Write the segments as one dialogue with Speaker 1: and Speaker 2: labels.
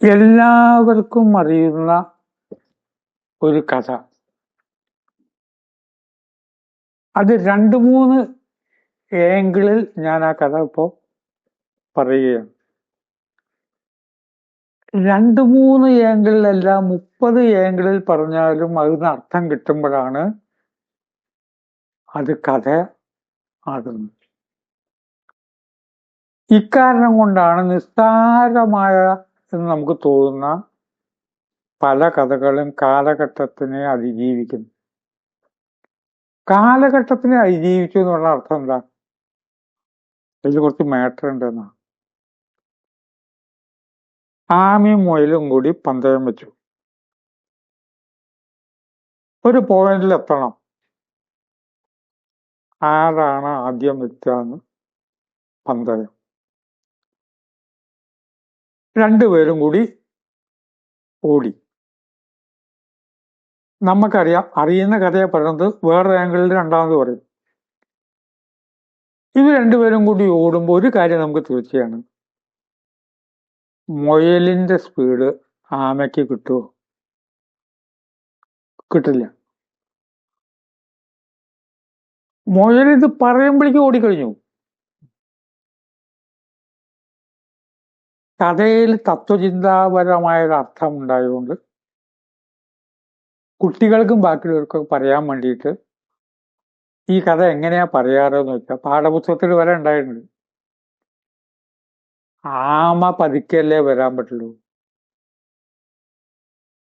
Speaker 1: എല്ലാവർക്കും അറിയുന്ന ഒരു കഥ. അത് രണ്ട് മൂന്ന് ഏങ്കിളിൽ ഞാൻ ആ കഥ ഇപ്പോൾ പറയുകയാണ്. രണ്ട് മൂന്ന് ഏങ്കിളിലല്ല മുപ്പത് ഏങ്കിളിൽ പറഞ്ഞാലും അതിന് അർത്ഥം കിട്ടുമ്പോഴാണ് അത് കഥ ആകുന്നത്. ഇക്കാരണം കൊണ്ടാണ് നിസ്സാരമായ എന്ന് നമുക്ക് തോന്നുന്ന പല കഥകളും കാലഘട്ടത്തിനെ അതിജീവിക്കുന്നു. കാലഘട്ടത്തിനെ അതിജീവിച്ചു എന്നുള്ള അർത്ഥം എന്താ? അതിൽ കുറച്ച് മാറ്റർ ഉണ്ടെന്നാ ആമയും മുയലും കൂടി പന്തയം വെച്ചു. ഒരു പോയിന്റിൽ എത്തണം. ആരാണ് ആദ്യം എത്തുക എന്ന് പന്തയം. രണ്ടുപേരും കൂടി ഓടി. നമുക്കറിയാം അറിയുന്ന കഥയെ പറയുന്നത് വേറെ ആംഗിളിൽ രണ്ടാമത് പറയും. ഇത് രണ്ടുപേരും കൂടി ഓടുമ്പോൾ ഒരു കാര്യം നമുക്ക് തീർച്ചയാണ്. മുയലിന്റെ സ്പീഡ് ആമയ്ക്ക് കിട്ടുമോ കിട്ടില്ല. മുയൽ ഇത് പറയുമ്പോഴേക്കും ഓടിക്കഴിഞ്ഞു. കഥയിൽ തത്വചിന്താപരമായ ഒരു അർത്ഥം ഉണ്ടായതുകൊണ്ട് കുട്ടികൾക്കും ബാക്കിയുള്ളവർക്കും പറയാൻ വേണ്ടിയിട്ട് ഈ കഥ എങ്ങനെയാ പറയാറെന്ന് വെച്ചാൽ പാഠപുസ്തകത്തിൽ വരെ ഉണ്ടായിട്ടുണ്ട്. ആമ പതുക്കല്ലേ വരാൻ പറ്റുള്ളൂ.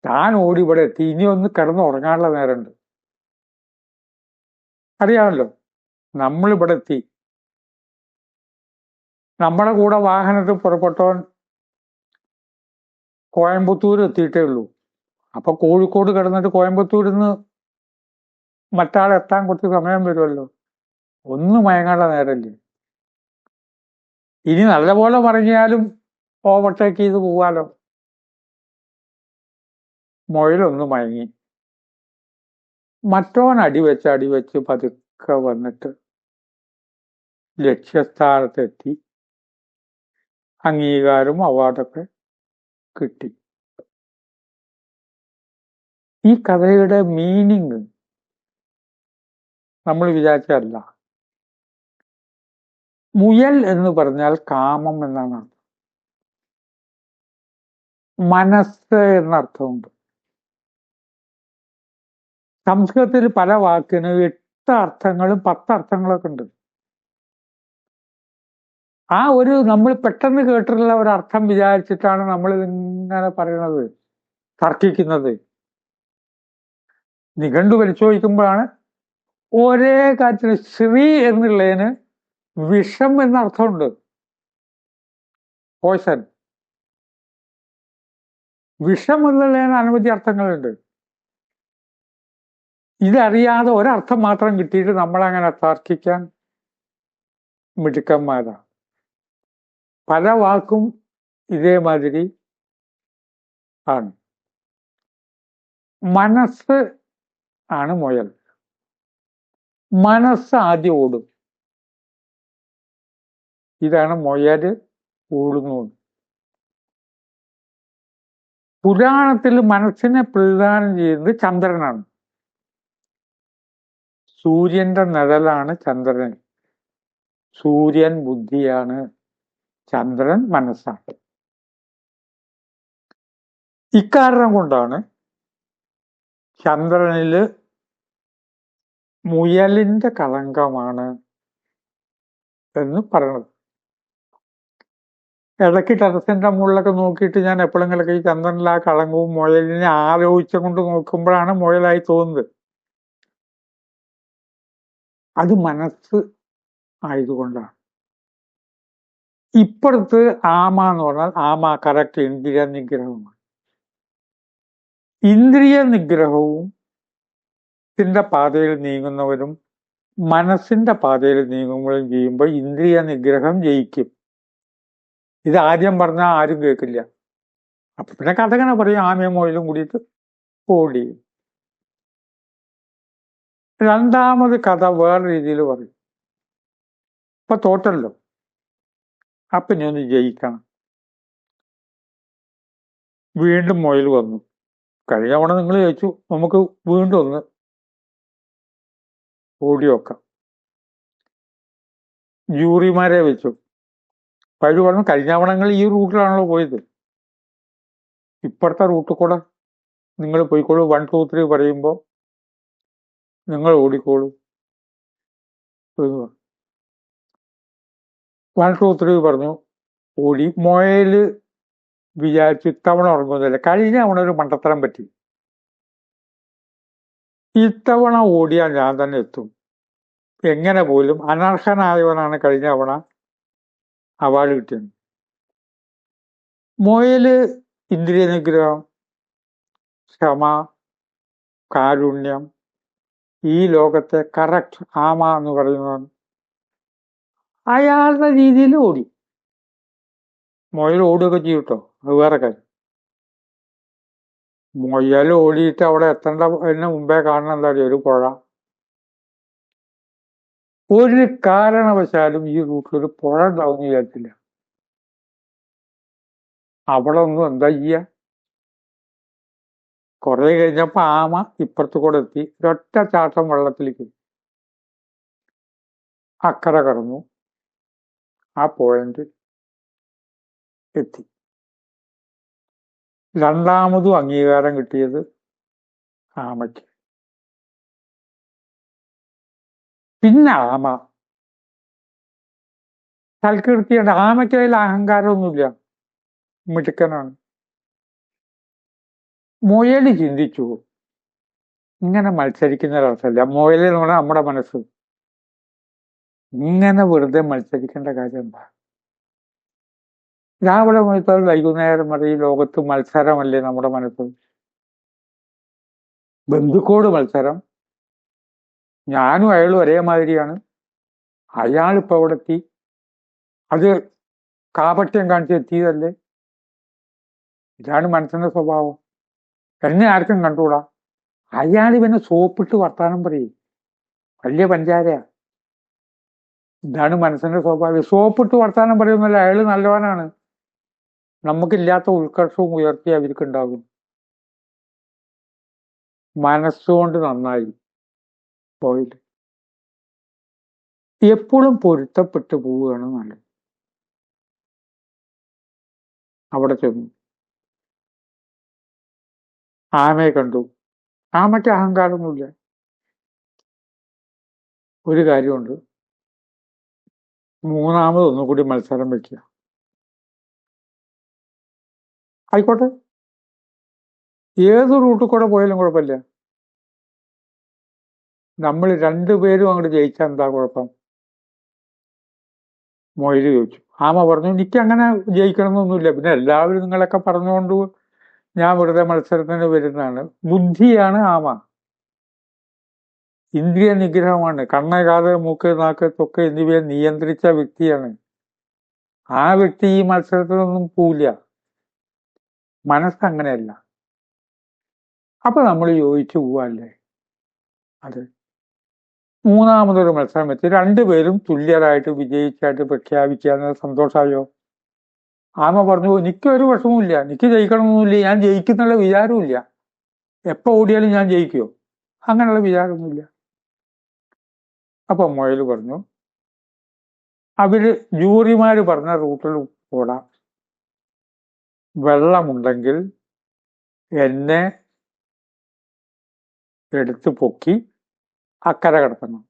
Speaker 1: താൻ ഓടി ഇവിടെ എത്തി. ഇനി ഒന്ന് കിടന്ന് ഉറങ്ങാനുള്ള നേരമുണ്ട്. അറിയാമല്ലോ നമ്മളിവിടെ എത്തി. നമ്മുടെ കൂടെ വാഹനത്തിൽ പുറപ്പെട്ടവൻ കോയമ്പത്തൂർ എത്തിയിട്ടേ ഉള്ളൂ. അപ്പൊ കോഴിക്കോട് കിടന്നിട്ട് കോയമ്പത്തൂരിൽ നിന്ന് മറ്റാൾ എത്താൻ കുറച്ച് സമയം വരുമല്ലോ. ഒന്നും മയങ്ങാണ്ട നേരല്ലേ ഇനി നല്ലപോലെ പറഞ്ഞാലും ഓവർടേക്ക് ചെയ്ത് പോവാലോ? മുയലൊന്ന് മയങ്ങി. മറ്റോൻ അടിവെച്ച് അടിവെച്ച് പതുക്കെ വന്നിട്ട് ലക്ഷ്യസ്ഥാനത്തെത്തി. അംഗീകാരം അവാർഡൊക്കെ കിട്ടി. ഈ കഥയുടെ മീനിങ് നമ്മൾ വിചാരിച്ചല്ല മുയൽ എന്ന് പറഞ്ഞാൽ കാമം എന്നാണ് അർത്ഥം. മനസ്സ് എന്നർത്ഥമുണ്ട്. സംസ്കൃതത്തിൽ പല വാക്കിനും എട്ട് അർത്ഥങ്ങളും പത്ത് അർത്ഥങ്ങളൊക്കെ ഉണ്ട്. ആ ഒരു നമ്മൾ പെട്ടെന്ന് കേട്ടിട്ടുള്ള ഒരു അർത്ഥം വിചാരിച്ചിട്ടാണ് നമ്മൾ ഇങ്ങനെ പറയുന്നത് തർക്കിക്കുന്നത്. നിഘണ്ടു പരിശോധിക്കുമ്പോഴാണ് ഒരേ കാര്യത്തിന് ശ്രീ എന്നുള്ളതിന് വിഷം എന്ന അർത്ഥമുണ്ട്. പോയ്സൺ. വിഷം എന്നുള്ളതിന് അനവധി അർത്ഥങ്ങളുണ്ട്. ഇതറിയാതെ ഒരർത്ഥം മാത്രം കിട്ടിയിട്ട് നമ്മളങ്ങനെ തർക്കിക്കാൻ മിടുക്കന്മാരാണ് പല വാക്കും ഇതേമാതിരി ആണ്. മനസ്സ് ആണ് മുയൽ. മനസ്സ് ആദ്യം ഓടും. ഇതാണ് മുയൽ ഓടുന്നു പുരാണത്തിൽ മനസ്സിനെ പ്രതിദാനം ചെയ്യുന്നത് ചന്ദ്രനാണ്. സൂര്യന്റെ നിഴലാണ് ചന്ദ്രൻ. സൂര്യൻ ബുദ്ധിയാണ്. ചന്ദ്രൻ മനസ്സാണ്. ഇക്കാരണം കൊണ്ടാണ് ചന്ദ്രനിൽ മുയലിന്റെ കളങ്കമാണ് എന്ന് പറയണത്. ഇടയ്ക്ക് ടെറസിന്റെ മുകളിലൊക്കെ നോക്കിയിട്ട് ഞാൻ എപ്പോഴെങ്കിലൊക്കെ ഈ ചന്ദ്രനിൽ ആ കളങ്കവും മുയലിനെ ആലോചിച്ച കൊണ്ട് നോക്കുമ്പോഴാണ് മുയലായി തോന്നുന്നത്. അത് മനസ്സ് ആയതുകൊണ്ടാണ്. ഇപ്പുറത്ത് ആമ എന്ന് പറഞ്ഞാൽ ആമ കറക്റ്റ് ഇന്ദ്രിയ നിഗ്രഹമാണ്. ഇന്ദ്രിയ നിഗ്രഹവും ത്തിന്റെ പാതയിൽ നീങ്ങുന്നവരും മനസ്സിന്റെ പാതയിൽ നീങ്ങുമ്പോഴും ചെയ്യുമ്പോൾ ഇന്ദ്രിയ നിഗ്രഹം ജയിക്കും. ഇത് ആദ്യം പറഞ്ഞാൽ ആരും കേൾക്കില്ല. അപ്പൊ പിന്നെ കഥകനെ പറയും ആമയും മൊയിലും കൂടിയിട്ട് ഓടി. രണ്ടാമത് കഥ വേറെ രീതിയിൽ പറയും. ഇപ്പൊ തോറ്റല്ലോ. അപ്പൊ ഞാൻ ജയിക്കണം. വീണ്ടും മുയൽ വന്നു. കഴിഞ്ഞ തവണ നിങ്ങൾ ചോദിച്ചു നമുക്ക് വീണ്ടും ഒന്ന് ഓടി വെക്കാം ജൂറിമാരെ വെച്ചു. പഴു പറഞ്ഞു കഴിഞ്ഞ തവണങ്ങൾ ഈ റൂട്ടിലാണല്ലോ പോയത്. ഇപ്പുറത്തെ റൂട്ടിൽ കൂടെ നിങ്ങൾ പോയിക്കോളൂ. വൺ ടു ത്രീ പറയുമ്പോൾ നിങ്ങൾ ഓടിക്കോളൂ. വൺ ടു ത്രീ പറഞ്ഞു ഓടി മൊയൽ വിചാരിച്ചു ഇത്തവണ ഉറങ്ങുന്നില്ല കഴിഞ്ഞ തവണ ഒരു മണ്ടത്തരം പറ്റി. ഇത്തവണ ഓടിയാൽ ഞാൻ തന്നെ എത്തും. എങ്ങനെ പോലും അനർഹനായവനാണ് കഴിഞ്ഞ തവണ അവാർഡ് കിട്ടിയത്. മൊയൽ ഇന്ദ്രിയ നിഗ്രഹം ക്ഷമ കാരുണ്യം ഈ ലോകത്തെ കറക്റ്റ് ആമ എന്ന് പറയുന്നതാണ് അയാളുടെ രീതിയിൽ ഓടി. മുയൽ ഓടുകയൊക്കെ ചെയ്യൂട്ടോ? അത് വേറെ കാര്യം. മുയൽ ഓടിയിട്ട് അവിടെ എത്തേണ്ട അതിന് മുമ്പേ കാണണം എന്താ പറയുക ഒരു പുഴ. ഒരു കാരണവശാലും ഈ റൂട്ടിൽ ഒരു പുഴ ഉണ്ടാവും വിചാരിച്ചില്ല. അവിടെ ഒന്നും എന്താ ചെയ്യ? കുറെ കഴിഞ്ഞപ്പോ ആമ ഇപ്പുറത്ത് കൂടെ എത്തി. ഒരൊറ്റ ചാട്ടം വെള്ളത്തിലേക്ക്. അക്കരെ കടന്നു. ആ പോയിന്റ് എത്തി. രണ്ടാമതും അംഗീകാരം കിട്ടിയത് ആമയ്ക്ക്. പിന്നെ ആമ. തൽക്കീർത്തിയുണ്ട് ആമയ്ക്ക് അതിൽ അഹങ്കാരമൊന്നുമില്ല. മിടുക്കനാണ്. മുയൽ ചിന്തിച്ചു. ഇങ്ങനെ മത്സരിക്കുന്ന ഒരവസ്ഥയല്ല. മുയൽ എന്ന് പറഞ്ഞാൽ നമ്മുടെ മനസ്സ്. ഇങ്ങനെ വെറുതെ മത്സരിക്കേണ്ട കാര്യം എന്താ? രാവിലെ മുതൽ വൈകുന്നേരം വരെ ഈ ലോകത്ത് മത്സരമല്ലേ നമ്മുടെ മനസ്സിൽ? ബന്ധുക്കോട് മത്സരം. ഞാനും അയാളും മാതിരിയാണ് അയാളിപ്പോ അവിടെ എത്തി അത് കാപട്യം കാണിച്ച് എത്തിയതല്ലേ? ഇതാണ് മനസ്സിന്റെ സ്വഭാവം. എന്നെ ആർക്കും കണ്ടുകൂടാ? അയാൾ ഇവനെ സോപ്പിട്ട് വർത്താനം പറയും. വലിയ പഞ്ചാരയാ. ഇതാണ് മനസ്സിന്റെ സ്വഭാവം. സോപ്പിട്ട് വർത്താനം പറയുന്നില്ല അയാൾ നല്ലവനാണ്. നമുക്കില്ലാത്ത ഉത്കർഷവും ഉയർത്തി അവർക്ക് ഉണ്ടാകും മനസ്സുകൊണ്ട് നന്നായി പോയില്ല എപ്പോഴും പൊരുത്തപ്പെട്ടു പോവുകയാണ് നല്ലത്. അവിടെ ചെന്നു. ആമയെ കണ്ടു. ആമയ്ക്ക് അഹങ്കാരമൊന്നുമില്ല. ഒരു കാര്യമുണ്ട്. മൂന്നാമത് ഒന്നുകൂടി മത്സരം വെക്കുക. ആയിക്കോട്ടെ. ഏത് റൂട്ടിൽ കൂടെ പോയാലും കുഴപ്പമില്ല. നമ്മൾ രണ്ടുപേരും അങ്ങോട്ട് ജയിച്ചാൽ എന്താ കുഴപ്പം? മൊയ്ല് ചോദിച്ചു. ആമ പറഞ്ഞു എനിക്ക് അങ്ങനെ ജയിക്കണമെന്നൊന്നുമില്ല. പിന്നെ എല്ലാവരും നിങ്ങളൊക്കെ പറഞ്ഞുകൊണ്ട് ഞാൻ വെറുതെ മത്സരത്തിന് വരുന്നതാണ്. ബുദ്ധിയാണ് ആമ. ഇന്ദ്രിയ നിഗ്രഹമാണ്. കണ്ണ് കാത് മൂക്ക് നാക്ക് തൊക്ക് എന്നിവയെ നിയന്ത്രിച്ച വ്യക്തിയാണ്. ആ വ്യക്തി ഈ മത്സരത്തിനൊന്നും പോവില്ല. മനസ്സ് അങ്ങനെയല്ല. അപ്പൊ നമ്മൾ യോജിച്ചു പോവല്ലേ? അത് മൂന്നാമതൊരു മത്സരം വെച്ച് രണ്ടുപേരും തുല്യരായിട്ട് വിജയിച്ചായിട്ട് പ്രഖ്യാപിക്കുക സന്തോഷമായോ? ആമ പറഞ്ഞു എനിക്ക് ഒരു വിഷമവുമില്ല. എനിക്ക് ജയിക്കണമെന്നില്ല. ഞാൻ ജയിക്കുന്നുള്ള വിചാരമില്ല എപ്പോ ഓടിയാലും ഞാൻ ജയിക്കുമോ അങ്ങനെയുള്ള വിചാരമൊന്നുമില്ല. അപ്പൊ മുയൽ പറഞ്ഞു അവർ ജൂറിമാര് പറഞ്ഞ റൂട്ടിൽ ഓടാം വെള്ളമുണ്ടെങ്കിൽ എന്നെ എടുത്തു പൊക്കി അക്കര കിടത്തണം.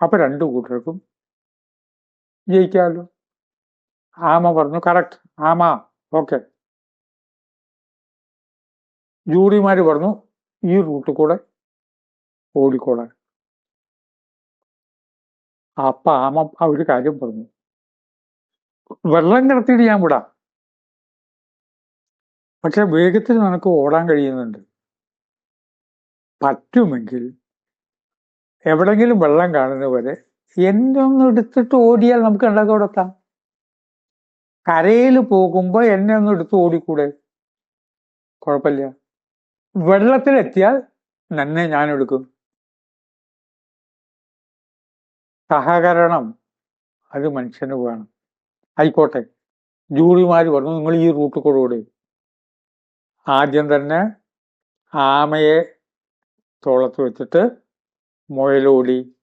Speaker 1: അപ്പൊ രണ്ടു കൂട്ടർക്കും ജയിക്കാമല്ലോ ആമ പറഞ്ഞു കറക്റ്റ് ആമ ഓക്കെ. ജൂറിമാര് പറഞ്ഞു ഈ റൂട്ടിൽ കൂടെ ഓടിക്കോളാൻ. അപ്പൊ ആമ ആ ഒരു കാര്യം പറഞ്ഞു. വെള്ളം കിടത്തിയിട്ട് ഞാൻ വിടാം. പക്ഷെ വേഗത്തിൽ നിനക്ക് ഓടാൻ കഴിയുന്നുണ്ട്. പറ്റുമെങ്കിൽ എവിടെങ്കിലും വെള്ളം കാണുന്നവരെ എന്നെ ഒന്ന് എടുത്തിട്ട് ഓടിയാൽ നമുക്ക് ഉണ്ടാക്കി കൊടുത്താം കരയിൽ പോകുമ്പോൾ എന്നെ ഒന്ന് എടുത്ത് ഓടിക്കൂടെ? കുഴപ്പമില്ല. വെള്ളത്തിലെത്തിയാൽ നന്നെ ഞാൻ എടുക്കും. സഹകരണം അത് മനുഷ്യന് വേണം. ആയിക്കോട്ടെ. ജൂറിമാർ പറഞ്ഞു നിങ്ങൾ ഈ റൂട്ട് കൂടെ ആദ്യം തന്നെ ആമയെ തോളത്ത് വെച്ചിട്ട് മുയലോടി.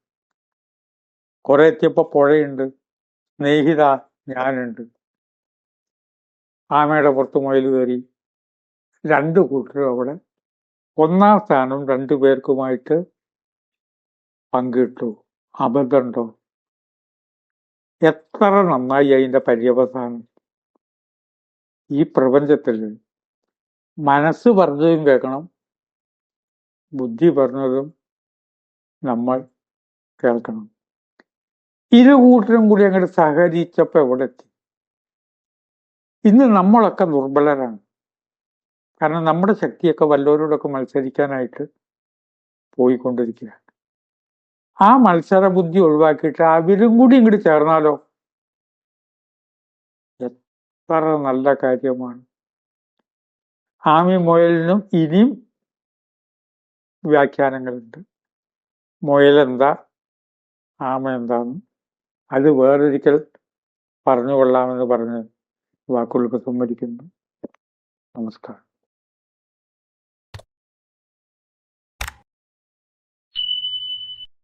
Speaker 1: കുറെ എത്തിയപ്പോൾ പുഴയുണ്ട്. സ്നേഹിത ഞാനുണ്ട്. ആമയുടെ പുറത്ത് മുയൽ കയറി. രണ്ട് കൂട്ടരും അവിടെ. ഒന്നാം സ്ഥാനം രണ്ടു പേർക്കുമായിട്ട് പങ്കിട്ടു. അബദ്ധമുണ്ടോ? എത്ര നന്നായി അതിന്റെ പര്യവസാനം. ഈ പ്രപഞ്ചത്തിൽ മനസ്സ് പറഞ്ഞതും കേൾക്കണം ബുദ്ധി പറഞ്ഞതും നമ്മൾ കേൾക്കണം. ഇരു കൂട്ടരും കൂടി അങ്ങോട്ട് സഹകരിച്ചപ്പോൾ എവിടെ എത്തി ഇന്ന് നമ്മളൊക്കെ ദുർബലരാണ്. കാരണം നമ്മുടെ ശക്തിയൊക്കെ വല്ലവരോടൊക്കെ മത്സരിക്കാനായിട്ട് പോയിക്കൊണ്ടിരിക്കുക ആ മത്സര ബുദ്ധി ഒഴിവാക്കിയിട്ട് അവരും കൂടി ഇങ്ങോട്ട് ചേർന്നാലോ? എത്ര നല്ല കാര്യമാണ്. ആമി മുയലിനും ഇനിയും വ്യാഖ്യാനങ്ങളുണ്ട്. മുയലെന്താ ആമ എന്താന്ന്? അത് വേറൊരിക്കൽ പറഞ്ഞുകൊള്ളാമെന്ന് പറഞ്ഞ് വാക്കുകൾക്ക് സമ്മതിക്കുന്നു. നമസ്കാരം.